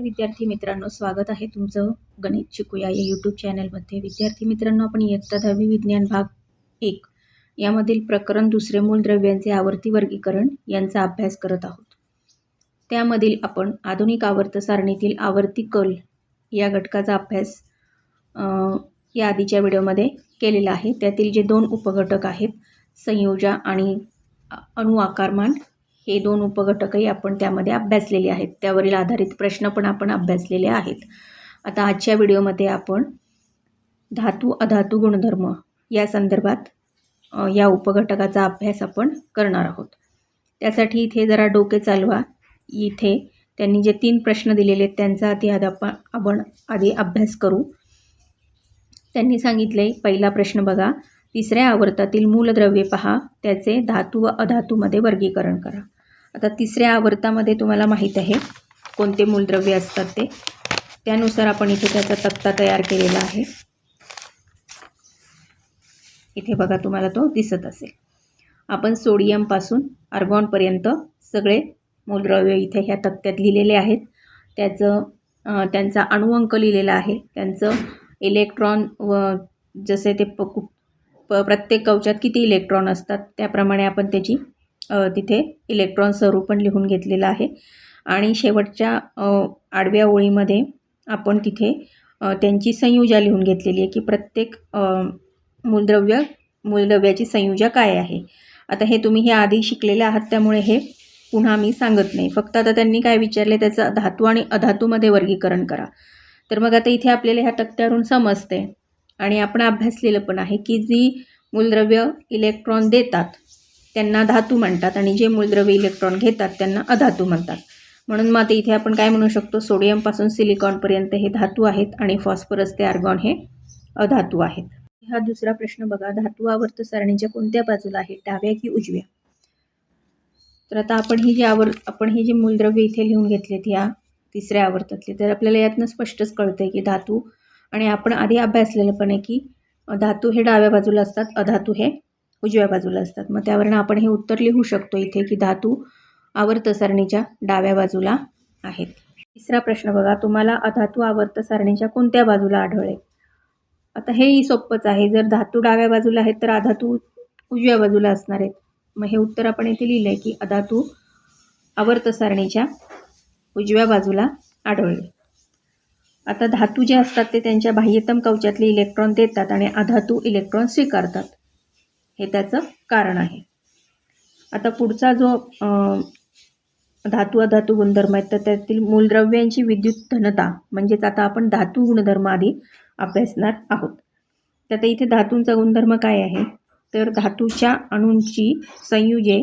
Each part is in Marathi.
नमस्कार विद्यार्थी मित्रांनो स्वागत आहे तुमचं गणित शिकूया या यूट्यूब चॅनलमध्ये विद्यार्थी मित्रांनो आपण इयत्ता दहावी विज्ञान भाग एक यामधील प्रकरण दुसरे मूलद्रव्यांचे आवर्ती वर्गीकरण यांचा अभ्यास करत आहोत. त्यामधील आपण आधुनिक आवर्त सारणीतील आवर्ती कल या घटकाचा अभ्यास या आधीच्या व्हिडिओमध्ये केलेला आहे. त्यातील जे दोन उपघटक आहेत संयोजा आणि अणुआकारमान आकारमान हे दोन उपघटकही आपण त्यामध्ये अभ्यासलेले आहेत. त्यावरील आधारित प्रश्न पण आपण अभ्यासलेले आहेत. आता आजच्या व्हिडिओमध्ये आपण धातू अधातू गुणधर्म या संदर्भात या उपघटकाचा अभ्यास आपण करणार आहोत. त्यासाठी इथे जरा डोके चालवा. इथे त्यांनी जे तीन प्रश्न दिलेले आहेत त्यांचा आधी आधी आपण आपण आधी अभ्यास करू. त्यांनी सांगितले पहिला प्रश्न बघा. तिसऱ्या आवर्तातील मूलद्रव्ये पहा. त्याचे धातू व अधातूमध्ये वर्गीकरण करा. आता तिसऱ्या आवर्तामध्ये तुम्हाला माहीत आहे कोणते मूलद्रव्ये असतात ते. त्यानुसार आपण इथे त्याचा तक्ता तयार केलेला आहे. इथे बघा तुम्हाला तो दिसत असेल. आपण सोडियमपासून आर्गॉनपर्यंत सगळे मूलद्रव्य इथे ह्या तक्त्यात लिहिलेले आहेत. त्याचं त्यांचा अणुअंक लिहिलेला आहे. त्यांचं इलेक्ट्रॉन व जसे ते प कु- प प्रत्येक कवचात किती इलेक्ट्रॉन असतात त्याप्रमाणे आपण त्याची तिथे इलेक्ट्रॉन स्वरूप पण लिहून घेतलेलं आहे. आणि शेवटच्या आडव्या ओळीमध्ये आपण तिथे त्यांची संयुजा लिहून घेतलेली आहे की प्रत्येक मूलद्रव्य मूलद्रव्याची संयुजा काय आहे? आता हे तुम्ही हे आधी शिकलेले आहात त्यामुळे हे पुन्हा मी सांगत नाही. फक्त आता त्यांनी काय विचारले त्याचं धातू आणि अधातूमध्ये वर्गीकरण करा. तर मग आता इथे आपल्याला ह्या तक्त्यावरून समजते. आणि आपण अभ्यासलेलं पण आहे की जी मूलद्रव्य इलेक्ट्रॉन देतात त्यांना धातू म्हणतात आणि जे मूलद्रव्य इलेक्ट्रॉन घेतात त्यांना अधातू म्हणतात. म्हणून मग आता इथे आपण काय म्हणू शकतो? सोडियमपासून सिलिकॉनपर्यंत हे धातू आहेत आणि फॉस्फरस ते आर्गॉन हे अधातू आहेत. हा दुसरा प्रश्न बघा. धातू आवर्त सारणीच्या कोणत्या बाजूला आहे? डाव्या की उजव्या? तर आता आपण ही जी आवर आपण ही जी मूलद्रव्य इथे लिहून घेतलीत या तिसऱ्या आवर्तातले तर आपल्याला यातनं स्पष्टच कळतंय की धातू आणि आपण आधी अभ्यासलेलं पण आहे की धातू हे डाव्या बाजूला असतात अधातू हे उजव्या बाजूला असतात. मग त्यावरनं आपण हे उत्तर लिहू शकतो इथे की धातू आवर्त सारणीच्या डाव्या बाजूला आहेत. तिसरा प्रश्न बघा तुम्हाला अधातू आवर्त सारणीच्या कोणत्या बाजूला आढळेल? आता हेही सोपंच आहे. जर धातू डाव्या बाजूला आहेत तर अधातू उजव्या बाजूला असणार आहेत. मग हे उत्तर आपण इथे लिहिलं आहे की अधातू आवर्त सारणीच्या उजव्या बाजूला आढळले. आता धातू जे असतात ते त्यांच्या बाह्यतम कवचातले इलेक्ट्रॉन देतात आणि अधातू इलेक्ट्रॉन स्वीकारतात. हे त्याचं कारण आहे. आता पुढचा जो धातू अधातू गुणधर्म आहेत तर त्यातील मूलद्रव्यांची विद्युत धनता म्हणजेच आता आपण धातू गुणधर्म आधी अभ्यासणार आहोत. तर आता इथे धातूंचा गुणधर्म काय आहे? तर धातूच्या अणूंची संयुजे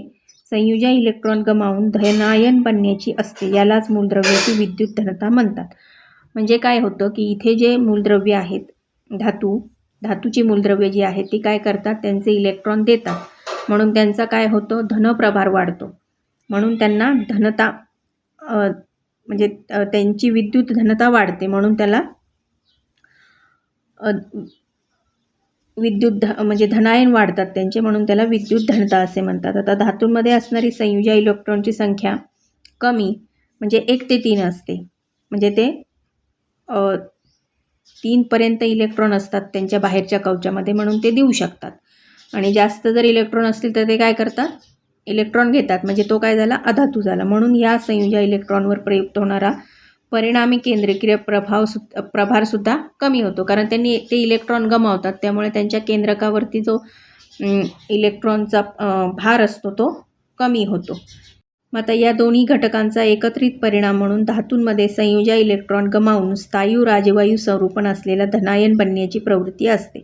संयुजा इलेक्ट्रॉन गमावून धनायन बनण्याची असते यालाच मूलद्रव्याची विद्युत धनता म्हणतात. म्हणजे काय होतं की इथे जे मूलद्रव्य आहेत धातू धातूची मूलद्रव्य जी आहेत ती काय करतात? त्यांचे इलेक्ट्रॉन देतात. म्हणून त्यांचा काय होतो? धनप्रभार वाढतो. म्हणून त्यांना धनता म्हणजे त्यांची विद्युत धनता वाढते. म्हणून त्याला विद्युत ध म्हणजे धनायन वाढतात त्यांचे. म्हणून त्याला विद्युत धनता असे म्हणतात. आता धातूंमध्ये असणारी संयुजा इलेक्ट्रॉनची संख्या कमी म्हणजे एक ते तीन असते. म्हणजे ते तीनपर्यंत इलेक्ट्रॉन असतात त्यांच्या बाहेरच्या कवचामध्ये म्हणून ते देऊ शकतात. आणि जास्त जर इलेक्ट्रॉन असतील तर ते काय करतात? इलेक्ट्रॉन घेतात. म्हणजे तो काय झाला? अधातू झाला. म्हणून या संयुजा इलेक्ट्रॉनवर प्रयुक्त होणारा परिणामी केंद्रकीय प्रभाव सु प्रभारसुद्धा कमी होतो. कारण त्यांनी ते इलेक्ट्रॉन गमावतात. त्यामुळे त्यांच्या केंद्रकावरती जो इलेक्ट्रॉनचा भार असतो तो कमी होतो. मग आता या दोन्ही घटकांचा एकत्रित परिणाम म्हणून धातूंमध्ये संयुजा इलेक्ट्रॉन गमावून स्थायू राजवायू स्वरूपण असलेला धनायन बनण्याची प्रवृत्ती असते.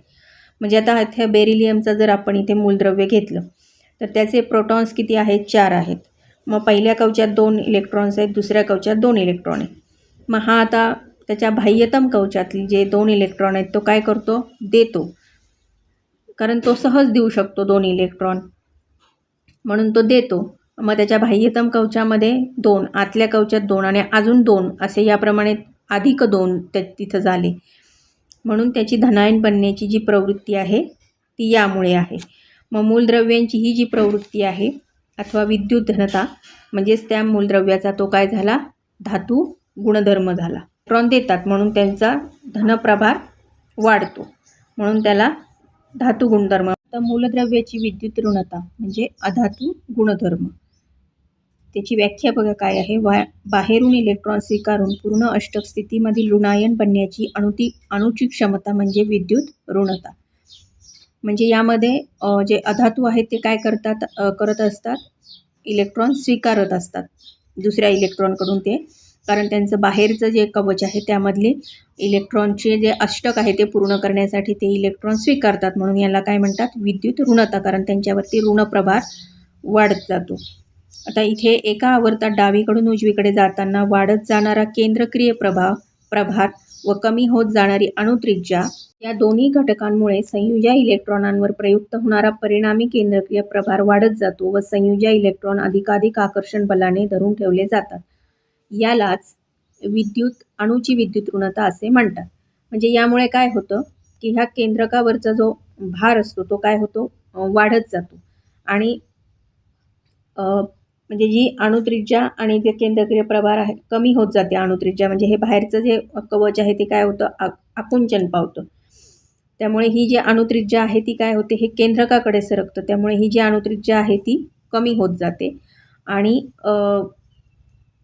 म्हणजे आता ह्या बेरिलियमचं जर आपण इथे मूलद्रव्य घेतलं तर त्याचे प्रोटॉन्स किती आहेत? चार आहेत. मग पहिल्या कवचात दोन इलेक्ट्रॉन्स आहेत दुसऱ्या कवचात दोन इलेक्ट्रॉन आहेत. मग हा आता त्याच्या बाह्यतम कवचातली जे दोन इलेक्ट्रॉन आहेत तो काय करतो? देतो. कारण तो सहज देऊ शकतो दोन इलेक्ट्रॉन. म्हणून तो देतो. मग त्याच्या बाह्यतम कवचामध्ये दोन आतल्या कवचात दोन आणि अजून दोन असे याप्रमाणे अधिक दोन त्या तिथं झाले. म्हणून त्याची धनायन बनण्याची जी प्रवृत्ती आहे ती यामुळे आहे. मग मूलद्रव्यांची ही जी प्रवृत्ती आहे अथवा विद्युत धनता म्हणजेच त्या मूलद्रव्याचा तो काय झाला? धातू गुणधर्म झाला. इलेक्ट्रॉन देतात म्हणून त्यांचा धनप्रभार वाढतो. म्हणून त्याला धातू गुणधर्म. तर मूलद्रव्याची विद्युत ऋणता म्हणजे अधातू गुणधर्म. त्याची व्याख्या बघा काय आहे. वा बाहेरून इलेक्ट्रॉन स्वीकारून पूर्ण अष्टक स्थितीमधील ऋणायन बनण्याची अणुती अणुची क्षमता म्हणजे विद्युत ऋणता. म्हणजे यामध्ये जे अधातू आहेत ते काय करतात करत असतात? इलेक्ट्रॉन स्वीकारत असतात. दुसऱ्या इलेक्ट्रॉनकडून ते. कारण त्यांचं बाहेरचं जे कवच आहे त्यामधले इलेक्ट्रॉनचे जे अष्टक आहे ते पूर्ण करण्यासाठी ते इलेक्ट्रॉन स्वीकारतात. म्हणून याला काय म्हणतात? विद्युत ऋणता. कारण त्यांच्यावरती ऋणप्रभार वाढत जातो. आता इथे एका आवर्तात डावीकडून उजवीकडे जाताना वाढत जाणारा केंद्रक्रिय प्रभाव प्रभार व कमी होत जाणारी अणुत्रिज्या या दोन्ही घटकांमुळे संयुजा इलेक्ट्रॉनांवर प्रयुक्त होणारा परिणामी केंद्रक्रिय प्रभार वाढत जातो व संयुजा इलेक्ट्रॉन अधिकाधिक आकर्षण बलाने धरून ठेवले जातात. यालाच विद्युत अणूची विद्युत ऋणता असे म्हणतात. म्हणजे यामुळे काय होतं की ह्या केंद्रकावरचा जो भार असतो तो काय होतो? वाढत जातो. आणि म्हणजे जी अणुत्रिज्या आणि ते केंद्रक्रिय प्रभार आहे कमी होत जाते अणुत्रिज्या. म्हणजे हे बाहेरचं जे कवच आहे ते काय होतं? आ आकुंचन पावतं. त्यामुळे ही जी अणुत्रिज्या आहे ती काय होते? हे केंद्रकाकडे सरकतं. त्यामुळे ही जी अणुत्रिज्या आहे ती कमी होत जाते. आणि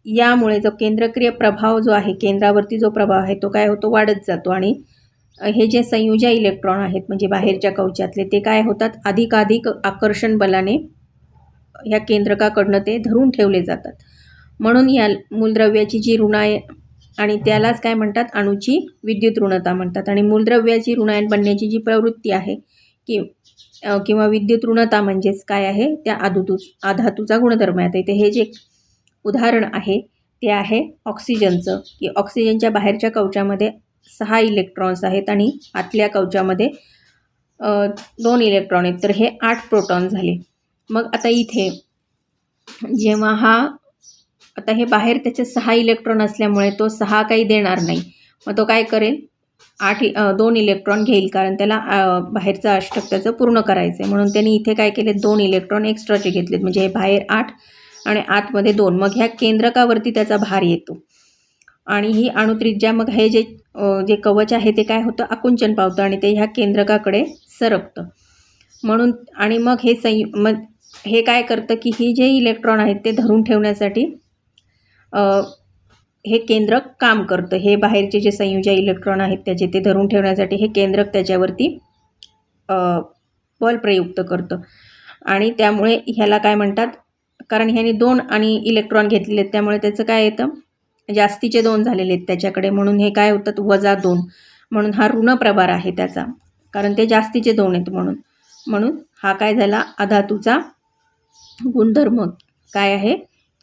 यामुळे जो केंद्रक्रिय प्रभाव जो आहे केंद्रावरती जो प्रभाव आहे तो काय होतो? वाढत जातो. आणि हे जे संयुजा इलेक्ट्रॉन आहेत म्हणजे बाहेरच्या कवचातले ते काय होतात? अधिकाधिक आकर्षण बलाने ह्या केंद्रकाकडनं ते धरून ठेवले जातात. म्हणून या मूलद्रव्याची जी ऋणाय आणि त्यालाच काय म्हणतात? अणूची विद्युत ऋणता म्हणतात. आणि मूलद्रव्याची ऋणायन बनण्याची जी प्रवृत्ती आहे की किंवा विद्युत ऋणता म्हणजेच काय आहे? त्या आधुतू आधातूचा गुणधर्म आहे. इथे हे जे उदाहरण आहे ते आहे ऑक्सिजनचं. की ऑक्सिजनच्या बाहेरच्या कवचामध्ये सहा इलेक्ट्रॉन्स आहेत आणि आतल्या कवचामध्ये दोन इलेक्ट्रॉन आहेत. तर हे आठ प्रोटॉन झाले. मग आता इथे जेव्हा हा आता हे बाहेर त्याचे सहा इलेक्ट्रॉन असल्यामुळे तो सहा काही देणार नाही. मग तो काय करेल? आठ दोन इलेक्ट्रॉन घेईल कारण त्याला बाहेरचं अष्टक त्याचं पूर्ण करायचं आहे म्हणून त्यांनी इथे काय केले दोन इलेक्ट्रॉन एक्स्ट्राचे घेतलेत. म्हणजे हे बाहेर आठ आणि आतमध्ये दोन. मग ह्या केंद्रकावरती त्याचा भार येतो. आणि ही अणुत्रिज्या मग हे जे जे कवच आहे ते काय होतं? आकुंचन पावतं आणि ते ह्या केंद्रकाकडे सरकतं. म्हणून आणि मग हे संयु मग हे काय करतं की ही जे इलेक्ट्रॉन आहेत ते धरून ठेवण्यासाठी हे केंद्रक काम करतं. हे बाहेरचे जे संयुजा इलेक्ट्रॉन आहेत त्याचे ते धरून ठेवण्यासाठी हे केंद्रक त्याच्यावरती बल प्रयुक्त करतं. आणि त्यामुळे ह्याला काय म्हणतात? कारण ह्याने दोन आणि इलेक्ट्रॉन घेतलेले आहेत त्यामुळे त्याचं काय येतं? जास्तीचे दोन झालेले आहेत त्याच्याकडे. म्हणून हे काय होतात? वजा दोन. म्हणून हा ऋण प्रभार आहे त्याचा. कारण ते जास्तीचे दोन आहेत म्हणून. म्हणून हा काय झाला? अधातूचा गुणधर्म काय आहे?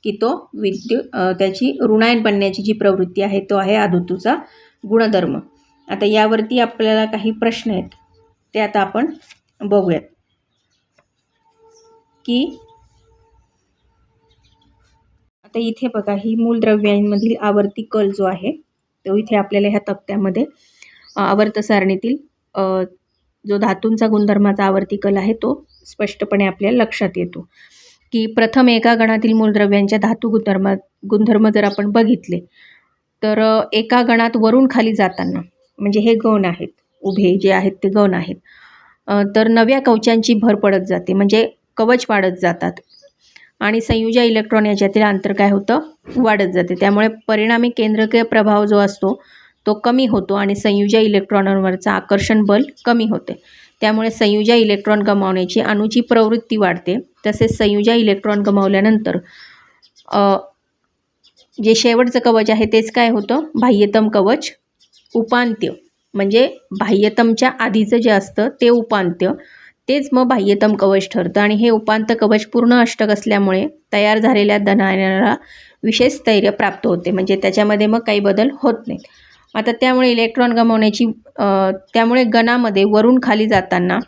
की तो विद्यु त्याची ऋणायन बनण्याची जी प्रवृत्ती आहे तो आहे आधुतूचा गुणधर्म. आता यावरती आपल्याला काही प्रश्न आहेत. ते आता आपण बघूयात. की आता इथे बघा ही मूलद्रव्यांमधील आवर्ती कल जो आहे तो इथे आपल्याला ह्या तक्त्यामध्ये आवर्त सारणीतील जो धातूंचा गुणधर्माचा आवर्ती कल आहे तो स्पष्टपणे आपल्याला लक्षात येतो. की प्रथम एका गणातील मूलद्रव्यांच्या धातू गुणधर्मा गुणधर्म जर आपण बघितले तर एका गणात वरून खाली जाताना म्हणजे हे गण आहेत उभे जे आहेत ते गण आहेत तर नव्या कवचांची भर पडत जाते म्हणजे कवच वाढत जातात. आणि संयुजा इलेक्ट्रॉन याच्यातील अंतर काय होतं? वाढत जाते. त्यामुळे परिणामी केंद्रकीय प्रभाव जो असतो तो कमी होतो आणि संयुजा इलेक्ट्रॉनांवरचं आकर्षण बल कमी होते. त्यामुळे संयुजा इलेक्ट्रॉन गमावण्याची अणूची प्रवृत्ती वाढते. तसेच संयुजा इलेक्ट्रॉन गमावल्यानंतर जे शेवटचं कवच आहे तेच काय होतं? बाह्यतम कवच उपांत्य. म्हणजे बाह्यतमच्या आधीचं जे असतं ते उपांत्य. तेच मग बाह्यतम कवच ठरतं. आणि हे उपांत कवच पूर्ण अष्टक असल्यामुळे तयार झालेल्या धनायनाला विशेष स्थैर्य प्राप्त होते. म्हणजे त्याच्यामध्ये मग काही बदल होत नाहीत. आता त्यामुळे इलेक्ट्रॉन गमावण्याची त्यामुळे गणामध्ये वरून खाली जाताना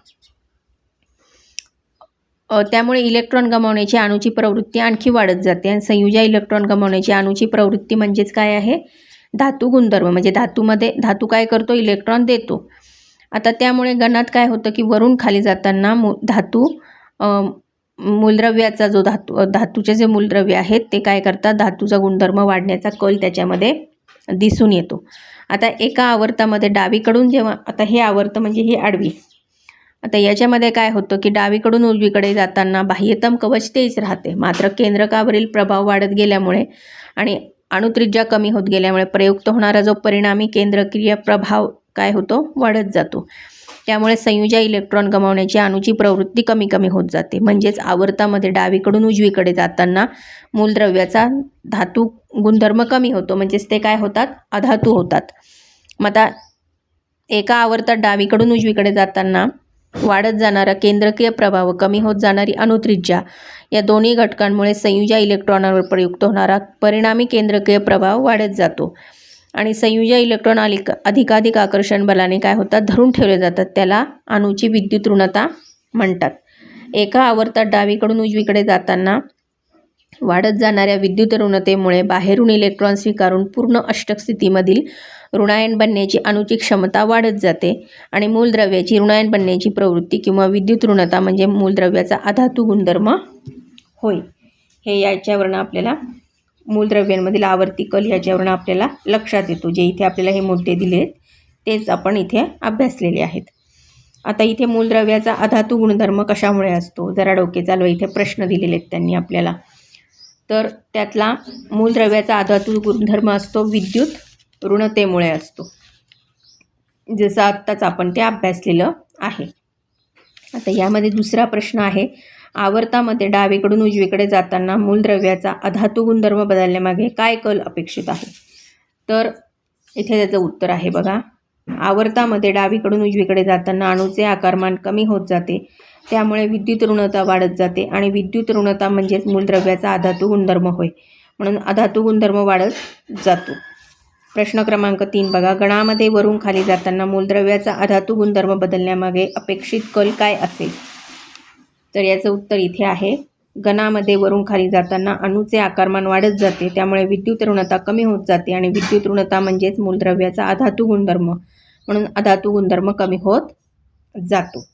त्यामुळे इलेक्ट्रॉन गमावण्याची अणूची प्रवृत्ती आणखी वाढत जाते. आणि संयुजा इलेक्ट्रॉन गमावण्याची अणूची प्रवृत्ती म्हणजेच काय आहे? धातू गुणधर्म. म्हणजे धातूमध्ये धातू काय करतो? इलेक्ट्रॉन देतो. आता त्यामुळे गणात काय होतं की वरून खाली जाताना मू धातू मूलद्रव्याचा जो धातू धातूचे जे मूलद्रव्य आहेत ते काय करतात? धातूचा गुणधर्म वाढण्याचा कल त्याच्यामध्ये दिसून येतो. आता एका आवर्तामध्ये डावीकडून जेव्हा आता हे आवर्त म्हणजे ही आडवी. आता याच्यामध्ये काय होतं की डावीकडून उजवीकडे जाताना बाह्यतम कवच तेच राहते. मात्र केंद्रकावरील प्रभाव वाढत गेल्यामुळे आणि अणुत्रिज्या कमी होत गेल्यामुळे प्रयुक्त होणारा जो परिणामी केंद्रक्रिय प्रभाव काय होतो? वाढत जातो. त्यामुळे संयुजा इलेक्ट्रॉन गमावण्याची अणूची प्रवृत्ती कमी कमी होत जाते. म्हणजेच आवर्तामध्ये डावीकडून उजवीकडे जाताना मूलद्रव्याचा धातू गुणधर्म कमी होतो. म्हणजेच ते काय होतात? अधातू होतात. मग आता एका आवर्तात डावीकडून उजवीकडे जाताना वाढत जाणारा केंद्रकीय प्रभाव कमी होत जाणारी अणुत्रिज्या या दोन्ही घटकांमुळे संयुजा इलेक्ट्रॉनावर प्रयुक्त होणारा परिणामी केंद्रकीय प्रभाव वाढत जातो. आणि संयुज इलेक्ट्रॉन अलिक अधिकाधिक आकर्षण बलाने काय होतात? धरून ठेवले जातात. त्याला अणूची विद्युत ऋणता म्हणतात. एका आवर्तात डावीकडून उजवीकडे जाताना वाढत जाणाऱ्या विद्युत ऋणतेमुळे बाहेरून इलेक्ट्रॉन स्वीकारून पूर्ण अष्टक स्थितीमधील ऋणायन बनण्याची अणूची क्षमता वाढत जाते आणि मूलद्रव्याची ऋणायन बनण्याची प्रवृत्ती किंवा विद्युत ऋणता म्हणजे मूलद्रव्याचा अधातू गुणधर्म होय. हे याच्यावरनं आपल्याला मूलद्रव्यांमधील आवर्ती कल ह्याच्यावरनं आपल्याला लक्षात येतो जे इथे आपल्याला हे मुद्दे दिले आहेत तेच आपण इथे अभ्यासलेले आहेत. आता इथे मूलद्रव्याचा अधातू गुणधर्म कशामुळे असतो? जरा डोके चालवा इथे प्रश्न दिलेले आहेत त्यांनी आपल्याला. तर त्यातला मूलद्रव्याचा अधातू गुणधर्म असतो विद्युत ऋणतेमुळे असतो. जसं आत्ताच आपण ते अभ्यासलेलं आहे. आता यामध्ये दुसरा प्रश्न आहे आवर्तामध्ये डावीकडून उजवीकडे जाताना मूलद्रव्याचा अधातू गुणधर्म बदलण्यामागे काय कल अपेक्षित आहे? तर इथे त्याचं उत्तर आहे बघा. आवर्तामध्ये डावीकडून उजवीकडे जाताना अणूचे आकारमान कमी होत जाते. त्यामुळे विद्युत ऋणता वाढत जाते आणि विद्युत ऋणता म्हणजेच मूलद्रव्याचा अधातू गुणधर्म होय. म्हणून अधातू गुणधर्म वाढत जातो. प्रश्न क्रमांक तीन बघा. गणामध्ये वरून खाली जाताना मूलद्रव्याचा अधातू गुणधर्म बदलण्यामागे अपेक्षित कल काय असेल? तर याचं उत्तर इथे आहे. गणामध्ये वरून खाली जाताना अणूचे आकारमान वाढत जाते त्यामुळे विद्युत ऋणता कमी होत जाते आणि विद्युत ऋणता म्हणजेच मूलद्रव्याचा अधातू गुणधर्म म्हणून अधातू गुणधर्म कमी होत जातो.